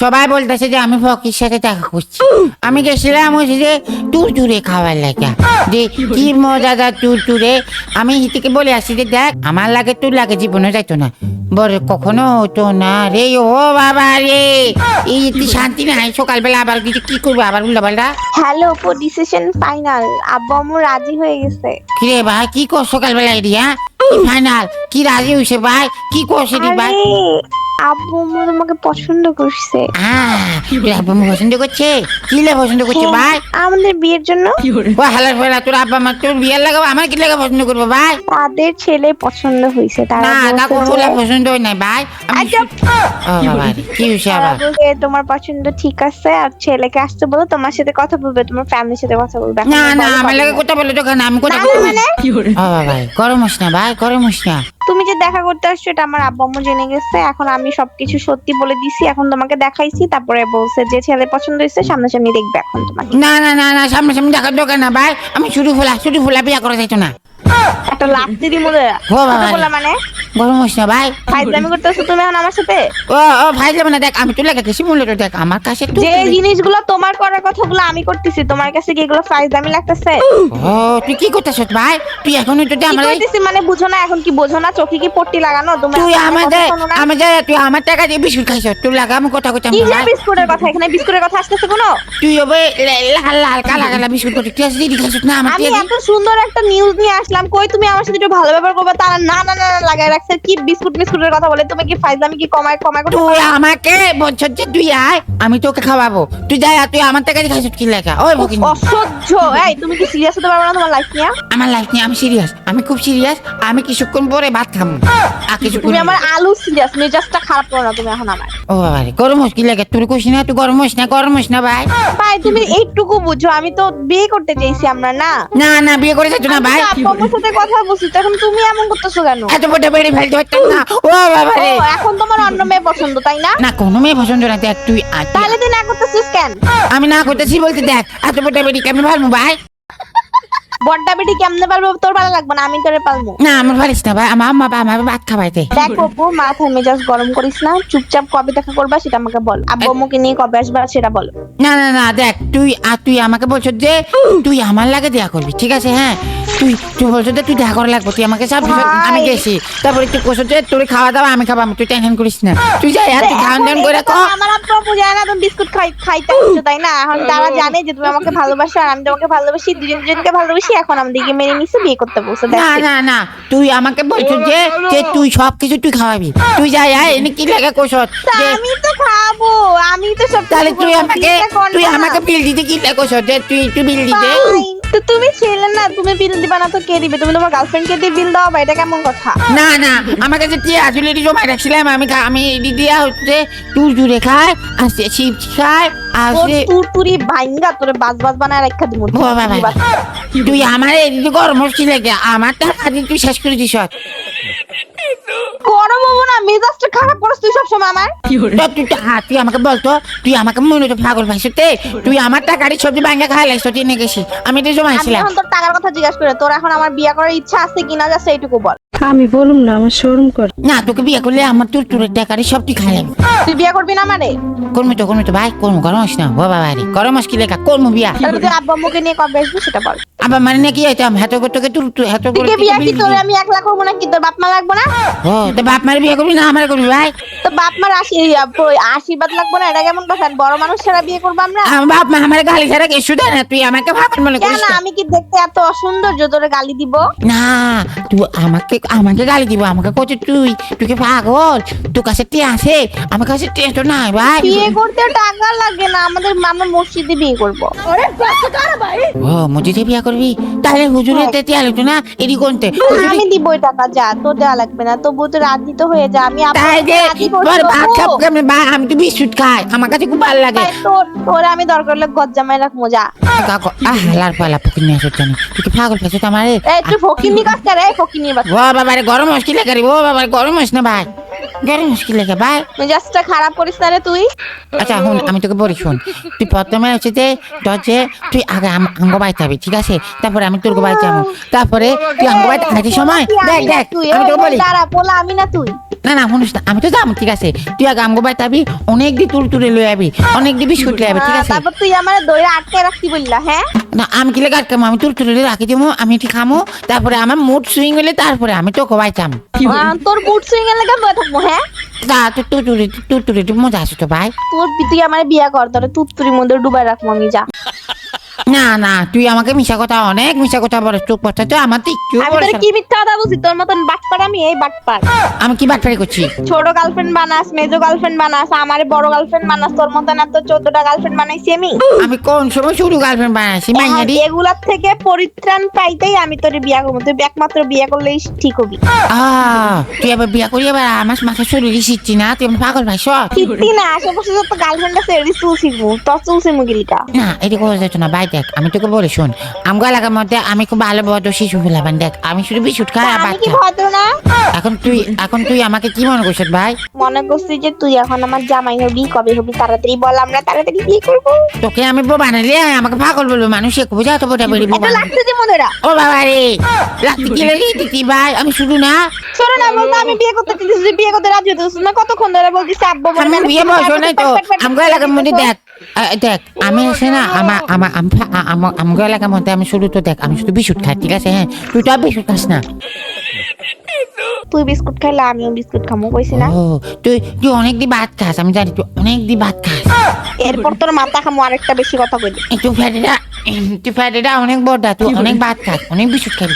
সবাই বলতেছে যে আমি ফকির সাথে দেখা করছি। আমি গেছিলাম হচ্ছে যে তুরে খাওয়ার লাগা। যে কি মজাদার তুরে আমি হিতিকে বলে আসি যে দেখ আমার লাগে তোর লাগে জীবনে যাইতো না। বলে কখনো হতো না রে। ও বাবা রে। এই একটু শান্তি নাই সকালবেলা আবার কিছু কি করব আবার উল্টা পাল্টা হ্যালো অপু ডিসিশন ফাইনাল আব্বু আম্মু রাজি হয়ে গেছে। কিরে ভাই কি কর সকালবেলা এটি হ্যাঁ? ফাইনাল কি রাজি হয়েছে ভাই? কি করছে রে ভাই? আব্বু আম্মু তোমাকে পছন্দ করছে। হ্যাঁ আব্বা পছন্দ করছে? কি লে পছন্দ করছে ভাই? আমাদের বিয়ের জন্য। ও হালার ফেলা তোর আব্বা মা তোর বিয়ের লাগাবো আমার কি লাগা পছন্দ করব ভাই? তাদের ছেলে পছন্দ হয়েছে তারা না না বলছে কোনো পছন্দ হয় নাই ভাই। আচ্ছা, কি হয়েছে আবার? তোমার পছন্দ ঠিক আছে আর ছেলেকে আসতে বলো তোমার সাথে কথা বলবে তোমার ফ্যামিলির সাথে কথা বলবে না না আমার লাগে কথা বলে দোকান আমি কথা বলব। মানে? ও বাবা রে, গরম না ভাই গরম হোস না। তুমি যে দেখা করতে আসছো এটা আমার আব্বা আম্মু জেনে গেছে। এখন আমি সবকিছু সত্যি বলে দিছি এখন তোমাকে দেখাইছি তারপরে বলছে যে ছেলে পছন্দ হয়েছে সামনাসামনি দেখবে এখন তোমাকে। না না না না সামনাসামনি সামনে দেখার দরকার না ভাই। আমি শুরু ফুলা শুরু ফুলা বিয়া করা যাইতো না। একটা লাভ দিদি মনে ও বাবা রে। মানে? গরম না ভাই? ফাইজলামি করতেছো তুমি এখন আমার সাথে? ও ও যাবে না দেখ আমি তোর লাগে গেছি মূল্য দেখ আমার কাছে তুই যে জিনিসগুলো তোমার করার কথাগুলো আমি করতেছি তোমার কাছে কি এগুলো ফাইজলামি লাগতেছে? ও তুই কি করতেছ ভাই? তুই এখনও তো আমার করতেছি মানে বুঝো না এখন কি বোঝো না চোখে কি পট্টি লাগানো? তুমি তুই আমাদের আমাদের তুই আমার টাকা দিয়ে বিস্কুট খাইছ তুই লাগা আমি কথা কথা কি যে বিস্কুটের কথা এখানে বিস্কুটের কথা আসতেছে কোনো? তুই হবে লাল লাল কালা কালা বিস্কুট করতে তুই আসলে খাইছ না আমার আমি এত সুন্দর একটা নিউজ নিয়ে আসলাম কই তুমি আমার সাথে একটু ভালো ব্যবহার করবে তারা না না না না রাখছে কি বিস্কুট বিস্কুটের কথা বলে তুমি কি ফাইজলামি কি কমায় কমায় করতে তুই আমাকে বলছিস যে তুই আয় আমি তোকে খাওয়াবো। তুই আর তুই আমার খাইছ কি লেখা। ওই অসহ্য। এই তুমি কি সিরিয়াস হতে পারবে না তোমার লাইফ নিয়ে? আমার লাইফ নিয়ে আমি সিরিয়াস আমি খুব সিরিয়াস আমি কিছুক্ষণ পরে ভাত খাব। আর কিছুক্ষণ তুমি আমার আলু সিরিয়াস মেজাজটা খারাপ করো না তুমি এখন আমার ও গরম হোস কি লেখা তুই না তুই গরম হোস না গরম হোস না ভাই। ভাই তুমি এইটুকু বুঝো আমি তো বিয়ে করতে চাইছি আমরা না? না না বিয়ে করে না ভাই। আম্মুর সাথে কথা বলছি তো এখন তুমি এমন করতেছো কেন? এত বড় বেড়ে ফেলতে পারতাম না। ও বাবা ও রে এখন তোমার অন্য মেয়ে পছন্দ তাই না? না কোনো মেয়ে পছন্দ না। দেখ তুই তাহলে তুই না করতেছিস কেন? আমি না করতেছি বলতে দেখ এত বড় বেড়ি কেমন ভালো ভাই? বড্ডা বেটি কেমনে পারব তোর ভালো লাগবে না আমি তোরে পালবো। না আমার পারিস না ভাই। আমার বা আমার ভাত খাওয়াইতে দেখ অপু মাথায় মেজাজ গরম করিস না। চুপচাপ কবে দেখা করবা সেটা আমাকে বল। আব্বু আম্মুকে নিয়ে কবে আসবা সেটা বলো। না না না দেখ তুই আর তুই আমাকে বলছো যে তুই আমার লাগে দেয়া করবি ঠিক আছে? হ্যাঁ তুই তুই বলছো যে তুই দেখা করা লাগবে তুই আমাকে সব বিষয়- আমি গেছি। তারপরে তুই কোসো যে তোর খাওয়া দাওয়া আমি খাব তুই টেনশন করিস না। তুই যাই আর তুই খাওয়ান দাওয়ান করে কো আমার আব্বু আম্মু জানে না তুমি বিস্কুট খাই খাইতে তাই না? এখন তারা জানে যে তুমি আমাকে ভালোবাসো আর আমি তোমাকে ভালোবাসি দুজন দুজনকে ভালোবাসি এখন আমাদেরকে মেনে নিছে বিয়ে করতে বলছে না না না তুই আমাকে বলছো যে যে তুই সব কিছু তুই খাওয়াবি। তুই যাই আয় এনে কি লাগে কোসত আমি তো খাব আমি তো সব তাহলে তুই আমাকে তুই আমাকে বিল দিতে কি লাগে কোসত যে তুই তুই বিল দিতে। তো তুমি ছেলে না তুমি বিল দিবা না তো কে দিবে? তুমি তোমার গার্লফ্রেন্ডকে দিয়ে বিল দাও বা এটা কেমন কথা? না না আমার কাছে আসলে এটি জমা রাখছিলাম আমি খা- আমি এটি দিয়া হচ্ছে জুড়ে খায় আর চিপস খায় আর তোর সে- ভাইঙ্গা তোরে বাজ বাজ বানায় রাখা দিমু। ও বাবা তুই আমার এদিকে গরম হচ্ছি লাগে আমার টাকা দিয়ে তুই শেষ করে দিস গরম হব মেজাজটা খারাপ করছ তুই সবসময় আমার। তো তুই তো- হ্যাঁ, তুই আমাকে বলতো তুই আমাকে মনে হতো পাগল ভাইছো তে? তুই আমার টাকারই সবজি খাই লাগছো আমি আমি জমাইছিলাম এখন তোর টাকার কথা জিজ্ঞাসা করে তোর এখন আমার বিয়ে করার ইচ্ছা আছে কিনা যাচ্ছে এইটুকু বল। আমি বলুম না আমার শোরুম করে। না তোকে বিয়ে করলে আমার তোর তোর টাকারই সব তুই খাইলাম। তুই বিয়ে করবি না মানে? তো তো ভাই গরম না বাবা গরম হস কি লেখা? করব বিয়া। তুই আব্বা আম্মুকে নিয়ে কবে আসবি সেটা বল। আবার মানে নাকি হেতো তোকে তুই তুই হেতো করে তুই বিয়ে কি তোর। আমি একলা করব না কি তোর বাপ মা লাগবো না? ও তো বাপ মার বিয়ে করবি? না আমার করবি ভাই। তো বাপ মার আশীর্বাদ লাগবো না? এটা কেমন কথা? বড় মানুষ ছাড়া বিয়ে করব আমরা? বাপ মা আমার গালি ছাড়া কিছু দেয় না। তুই আমাকে ভাবেন মনে করিস না। আমি কি দেখতে এত অসুন্দর যে তোরে গালি দিব? না তুই আমাকে আমাকে গালি দিব। আমাকে কত তুই তুই কি পাগল? তোর কাছে তে আছে? আমার কাছে তে তো নাই ভাই। বিয়ে করতে টাকা লাগে না। আমাদের মামা মসজিদে বিয়ে করব। ও মসজিদে বিয়ে করবি? তাহলে হুজুরে তে তে আলো না এডি কোনতে? আমি দিব টাকা যা। তোর দেওয়া লাগবে না। তবু তো রাজি তো হয়ে যা। আমি তাই যে তোর ভাত তবু। খাব আমি তো বিস্কুট খাই। আমার কাছে খুব ভালো লাগে। তোর তোর আমি দরকার হলে গজ্জামাই রাখব যা। কাকু আহ লার পালা পুকুর আসো জানি তুই কি পাগল পাইছো তো এই তুই ফকিনি কাজ করে এই ফকিনি বাচ্চা ও বাবা রে গরম মুশকিল লেগে রে ও বাবা রে, গরম হস না ভাই। গরম মুশকিল লেগে ভাই? মেজাজটা খারাপ করিস না রে তুই। আচ্ছা শুন আমি তোকে বলি শুন। তুই প্রথমে হচ্ছে যে দরজে তুই আগে আঙ্গ বাইতে হবে ঠিক আছে? তারপরে আমি তোর বাড়ি যাব। তারপরে তুই আঙ্গ বাইতে সময় দেখ দেখ তুই। আমি তোকে বলি। দাঁড়া পোলা আমি না তুই। না না শুনিস না আমি তো যাম ঠিক আছে। তুই আগে আমগো বাড়িতে আবি অনেক দি তুল তুলে লই আবি অনেক দি বিস্কুট লই আবি ঠিক হ্যাঁ, আছে। তারপর তুই আমার দইরে আটকে রাখতি বললা হ্যাঁ? না আমি কি লেগে আটকামো আমি তুল তুলে রাখি দিব আমি এটি খামো তারপরে আমার মুড সুইং হলে তারপরে আমি তোকে বাইতাম আহ, তোর বুট সুইং এর লাগে বয়ে থাকব হ্যাঁ? তা তো তুই তুলে তুই তুলে মজা আছে তো ভাই। তোর তুই আমার বিয়া কর তোর তুত্তুরির মধ্যে ডুবাই রাখব আমি যা। না না তুই আমাকে মিশা কথা অনেক মিশা কথা বলে চুপ করতে তো আমার তো একটু আমি তোর কি মিথ্যা কথা বলছি? তোর মতন বাটপার আমি এই বাটপার। আমি কি বাটপারি করছি? ছোট গার্লফ্রেন্ড বানাস মেজো গার্লফ্রেন্ড বানাস আমার বড় গার্লফ্রেন্ড বানাস তোর মতন এত চোদ্দটা গার্লফ্রেন্ড বানাইছি আমি। আমি কোন সময় শুরু গার্লফ্রেন্ড বানাইছি মাইয়ারি এগুলার থেকে পরিত্রাণ পাইতেই আমি তোর বিয়া করব। তুই একমাত্র বিয়া করলেই ঠিক হবি। আহ তুই এবার বিয়া করি এবার আমার মাথা শরীর শিখছি না তুই আমার পাগল ভাই সব ফিরতি না আশেপাশে যত গার্লফ্রেন্ড আছে এরই চুল শিখব তোর চুল গিলিকা না এটি করা যেত না ভাই দেখ আমি তোকে বলে শোন আমগো এলাকার মধ্যে আমি খুব ভালো বড় শিশু ফেলাবান দেখ আমি শুধু বিশুট খাই আর আমি কি বাচ্চা ভদ্র না? এখন তুই এখন তুই আমাকে কি মনে করছিস ভাই? মনে করছি যে তুই এখন আমার জামাই হবি কবে হবি তাড়াতাড়ি বল আমরা তাড়াতাড়ি বিয়ে করব। তোকে আমি বউ বানালে আমাকে পাগল বলব মানুষ একটু বুঝা তো বোঝা বেরি এটা লাগছে যে মনেরা? ও বাবা রে রাত্রি কি লাগে দিতি ভাই আমি শুধু না। শোনো না বলতো আমি বিয়ে করতে চাইছি তুই বিয়ে করতে রাজি হতেছিস না কতক্ষণ ধরে বলতিস আব্বু বলে আমি বিয়ে বসো নাই তো আমগো এলাকার মধ্যে দেখ আহ, দেখ আমি এসে না আমার আমার আম- আমগো এলাকার মধ্যে আমি শুধু তো দেখ আমি শুধু বিশুট খাই ঠিক আছে? হ্যাঁ তুই তো আর বিশুট খাস না। তুই বিস্কুট খাইলে আমিও বিস্কুট খামো কইছি না। ও তুই তুই অনেক দি ভাত খাস আমি জানি তুই অনেক দি ভাত খাস। এরপর তোর মাথা খামো আরেকটা বেশি কথা কইলি তুই ফ্যাটেটা তুই ফ্যাটেটা অনেক বড় তুই অনেক ভাত খাস অনেক খাবি।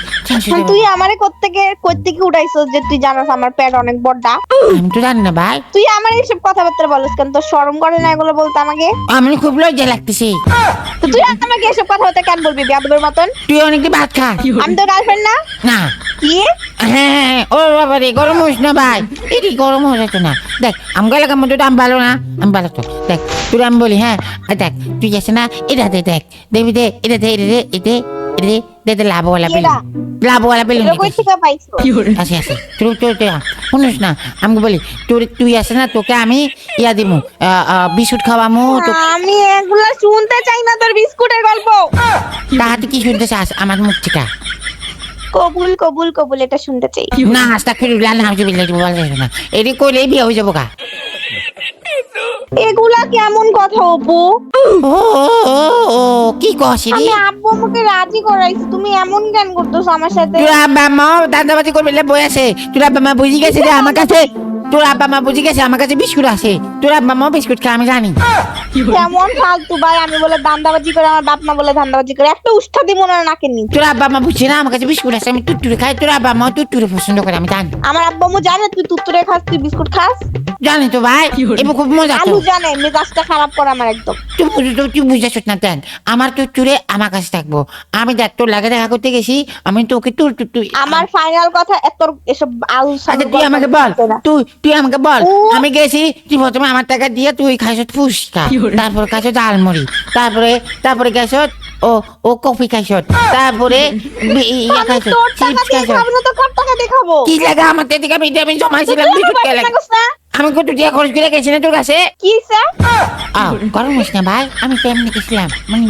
এখন তুই আমারে কোত্থেকে কোত্থেকে উঠাইছস যে তুই জানাস আমার পেট অনেক বড়টা আমি তো জানি না ভাই। তুই আমার এইসব কথাবার্তা বলিস কেন? তোর শরম করে না এগুলো বলতে আমাকে? আমি খুব লজ্জা লাগতেছে। তুই আমাকে এসব কথাবার্তা কেন বলবি বিয়াদবের মতন? তুই অনেকে ভাত খা আমি তো গার্লফ্রেন্ড না। না। কি? হ্যাঁ হ্যাঁ, ও বাবা রে গরম হোস না ভাই। এটি গরম হয়ে যাচ্ছে না। দেখ আমগো এলাকার মধ্যে তো আমি ভালো না। আম ভালো তো। দেখ তুই আমি বলি হ্যাঁ। দেখ তুই যাচ্ছে না এটা দে দেখ। দেখবি দে এটা দে এটা দে দে দে লাভওয়ালা বেলুন লাভওয়ালা বেলুন আসে আসে। তুই তুই তুই শুনিস না? আমি বলি তুই তুই আসে না তোকে আমি ইয়া দিমু বিস্কুট খাওয়ামু তো আমি এগুলা শুনতে চাই না তোর বিস্কুটের গল্প। তাহাতে কি শুনতে চাস? আমার মুখ থেকে। কবুল কবুল কবুল এটা শুনতে চাই। না হাসতা ফিরুল্লাহ না হামজু বিল্লাহি বলা যাবে না। এটি কইলেই বিয়ে হয়ে যাব গা। এগুলা কেমন কথা অপু? ও কি কস আমি আব্বু আমাকে রাজি করাইছি তুমি এমন কেন করতেছো আমার সাথে? তোর আব্বা মা দান্দাবাজি করবে বই আছে। তোর আব্বা মা বুঝি গেছে যে আমার কাছে তোর আব্বা মা বুঝি গেছে আমার কাছে বিস্কুট আছে। তোর আব্বা মা বিস্কুট খায় আমি জানি। কেমন ফালতু ভাই আমি বলে ধান্দাবাজি করে আমার বাপ মা বলে ধান্দাবাজি করে একটা উষ্ঠা দিব না নাকের নিচে। তোর আব্বা মা বুঝছে না আমার কাছে বিস্কুট আছে আমি টুটুরে খাই তোর আব্বা মা টুটুরে পছন্দ করে আমি জানি। আমার আব্বা আম্মু জানে তুই তুত্তুরে খাস তুই বিস্কুট খাস? জানি তো ভাই এবার খুব মজা আলু জানে মেজাজটা খারাপ করে আমার একদম। তুই বুঝ- তুই- তুই না দেন আমার টুটুরে আমার কাছে থাকব। আমি দেখ তোর লাগে দেখা করতে গেছি আমি তোকে তুই তুই তুই আমার ফাইনাল কথা এত এসব আলু আচ্ছা তুই আমাকে বল তুই তুই আমাকে বল আমি গেছি তুই প্রথমে আমার টাকা দিয়ে তুই খাইছ ফুচকা তারপর খাইছ ডালমুড়ি তারপরে তারপরে গেছ ও ও কফি খাইছ তারপরে ইয়া খাইছ তোর টাকা চিপস দিয়ে খাইছ। খাব না তো কার টাকা দিয়ে কি লাগে আমার থেকে আমি আমি জমাইছিলাম বিস্কুট আমার আমি কত টাকা খরচ করে গেছি না তোর কাছে? কি স্যার গরম হইস না ভাই আমি তো এমনি গেছিলাম। মানে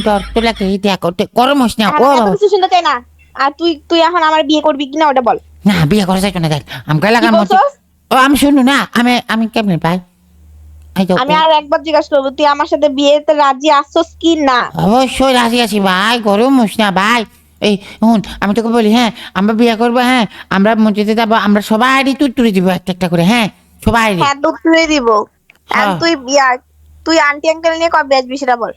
লাগে করতে গরম হইস না ও আমি কিছু শুনতে চাই না। আর তুই তুই এখন আমার বিয়ে করবি কিনা ওটা বল। না বিয়ে করা যাইতো না দেখ কি লাগার ও আমি শুনু না আমি আমি কেমনে আমি আর একবার জিজ্ঞাসা করব তুই আমার সাথে বিয়েতে রাজি আসছস কি না? অবশ্যই রাজি আছি ভাই গরম হোস না ভাই। এই শুন আমি তোকে বলি হ্যাঁ আমরা বিয়ে করব হ্যাঁ আমরা মসজিদে যাব আমরা সবাই তুই তুলে দিব একটা একটা করে হ্যাঁ। সবাই হ্যাঁ দুধ তুলে দিব। আর হ্যাঁ। তুই তুই আন্টি আঙ্কেল নিয়ে কবে আসবি সেটা বল।